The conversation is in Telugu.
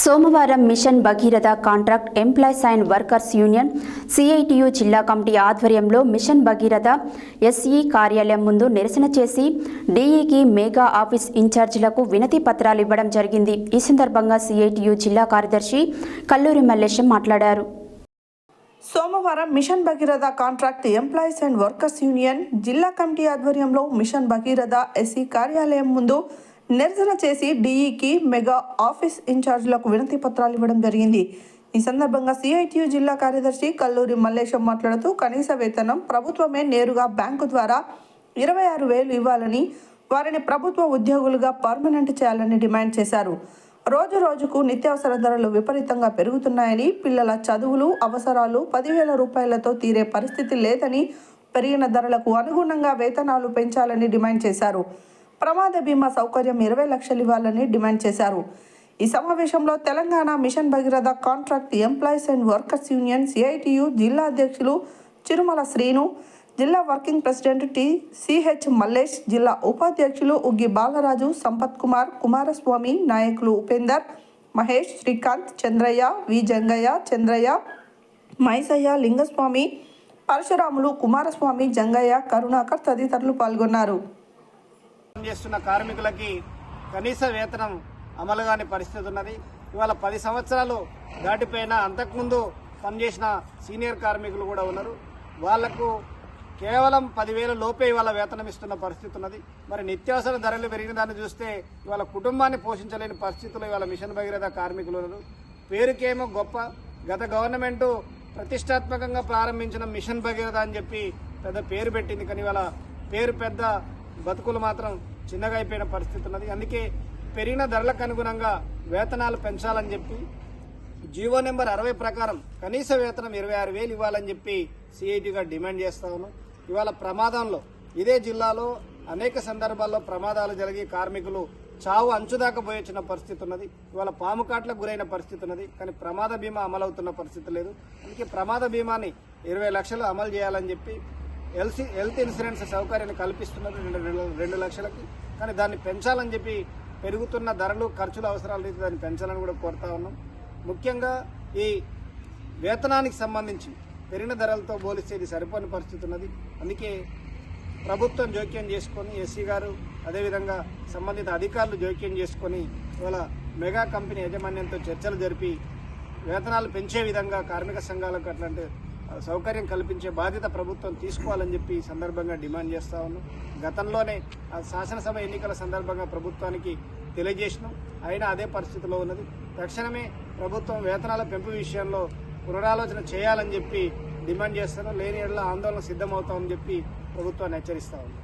సోమవారం mission Bhagiratha contract employees and workers union CITU జిల్లా కమిటీ ఆధ్వర్యంలో మిషన్ భగీరథ ఎస్ఈ కార్యాలయం ముందు నిరసన చేసి డీఈకి మేఘా ఆఫీస్ ఇన్ఛార్జీలకు వినతి పత్రాలు ఇవ్వడం జరిగింది. ఈ సందర్భంగా సిఐటియు జిల్లా కార్యదర్శి కల్లూరి మల్లేశం మాట్లాడారు. సోమవారం mission Bhagiratha contract employees and workers union జిల్లా కమిటీ ఆధ్వర్యంలో మిషన్ భగీరథ ఎస్సీ కార్యాలయం ముందు నిరసన చేసి డీఈకి మెగా ఆఫీస్ ఇన్ఛార్జ్లకు వినతి పత్రాలు ఇవ్వడం జరిగింది. ఈ సందర్భంగా సిఐటియు జిల్లా కార్యదర్శి కల్లూరి మల్లేశం మాట్లాడుతూ కనీస వేతనం ప్రభుత్వమే నేరుగా బ్యాంకు ద్వారా ఇరవై ఆరు వేలు ఇవ్వాలని వారిని ప్రభుత్వ ఉద్యోగులుగా పర్మనెంట్ చేయాలని డిమాండ్ చేశారు. రోజు రోజుకు నిత్యావసర ధరలు విపరీతంగా పెరుగుతున్నాయని పిల్లల చదువులు అవసరాలు పదివేల రూపాయలతో తీరే పరిస్థితి లేదని పెరిగిన ధరలకు అనుగుణంగా వేతనాలు పెంచాలని డిమాండ్ చేశారు. ప్రమాద బీమా సౌకర్యం ఇరవై లక్షలు ఇవ్వాలని డిమాండ్ చేశారు. ఈ సమావేశంలో Telangana mission Bhagiratha contract employees and workers union CITU జిల్లా అధ్యక్షులు చిరుమల శ్రీను జిల్లా working president T CH Mallesh జిల్లా ఉపాధ్యక్షులు ఉగ్గి బాలరాజు సంపత్ కుమార్ కుమారస్వామి నాయకులు ఉపేందర్ మహేష్ శ్రీకాంత్ చంద్రయ్య వి జంగయ్య చంద్రయ్య మైసయ్య లింగస్వామి పరశురాములు కుమారస్వామి జంగయ్య కరుణాకర్ తదితరులు పాల్గొన్నారు. చేస్తున్న కార్మికులకి కనీస వేతనం అమలు కాని పరిస్థితి ఉన్నది. ఇవాళ పది సంవత్సరాలు దాటిపోయిన అంతకుముందు పనిచేసిన సీనియర్ కార్మికులు కూడా ఉన్నారు. వాళ్ళకు కేవలం పదివేల లోపే ఇవాళ వేతనం ఇస్తున్న పరిస్థితి ఉన్నది. మరి నిత్యావసర ధరలు పెరిగిన దాన్ని చూస్తే ఇవాళ కుటుంబాన్ని పోషించలేని పరిస్థితుల్లో ఇవాళ మిషన్ భగీరథ కార్మికులు ఉన్నారు. పేరుకేమో గొప్ప. గత గవర్నమెంటు ప్రతిష్టాత్మకంగా ప్రారంభించిన మిషన్ భగీరథ అని చెప్పి పెద్ద పేరు పెట్టింది. కానీ ఇవాళ పేరు పెద్ద బతుకులు మాత్రం చిన్నగా అయిపోయిన పరిస్థితి ఉన్నది. అందుకే పెరిగిన ధరలకు అనుగుణంగా వేతనాలు పెంచాలని చెప్పి జీవో నెంబర్ అరవై ప్రకారం కనీస వేతనం ఇరవై ఆరు వేలు ఇవ్వాలని చెప్పి సిఐటిగా డిమాండ్ చేస్తాను ఇవాళ ప్రమాదంలో ఇదే జిల్లాలో అనేక సందర్భాల్లో ప్రమాదాలు జరిగి కార్మికులు చావు అంచుదాకా పోయొచ్చిన పరిస్థితి ఉన్నది. ఇవాళ పాము కాట్లకు గురైన పరిస్థితి ఉన్నది. కానీ ప్రమాద బీమా అమలవుతున్న పరిస్థితి లేదు. అందుకే ప్రమాద బీమాని ఇరవై లక్షలు అమలు చేయాలని చెప్పి ఎల్సీ హెల్త్ ఇన్సూరెన్స్ సౌకర్యాన్ని కల్పిస్తున్నారు రెండు రెండు- లక్షలకి. కానీ దాన్ని పెంచాలని చెప్పి పెరుగుతున్న ధరలు ఖర్చుల అవసరాల రీతి దాన్ని పెంచాలని కూడా కోరుతా ఉన్నాం. ముఖ్యంగా ఈ వేతనానికి సంబంధించి పెరిగిన ధరలతో పోలిస్తే ఇది సరిపోని పరిస్థితి ఉన్నది. అందుకే ప్రభుత్వం జోక్యం చేసుకొని ఎస్సీ గారు అదేవిధంగా సంబంధిత అధికారులు జోక్యం చేసుకొని ఇవాళ మెగా కంపెనీ యాజమాన్యంతో చర్చలు జరిపి వేతనాలు పెంచే విధంగా కార్మిక సంఘాలకు అట్లాంటి సౌకర్యం కల్పించే బాధ్యత ప్రభుత్వం తీసుకోవాలని చెప్పి ఈ సందర్భంగా డిమాండ్ చేస్తా ఉన్నాం. గతంలోనే ఆ శాసనసభ ఎన్నికల సందర్భంగా ప్రభుత్వానికి తెలియజేసినాం. అయినా అదే పరిస్థితిలో ఉన్నది. తక్షణమే ప్రభుత్వం వేతనాల పెంపు విషయంలో పునరాలోచన చేయాలని చెప్పి డిమాండ్ చేస్తాను. లేని ఎడల ఆందోళన సిద్ధమవుతామని చెప్పి ప్రభుత్వాన్ని హెచ్చరిస్తా ఉన్నాం.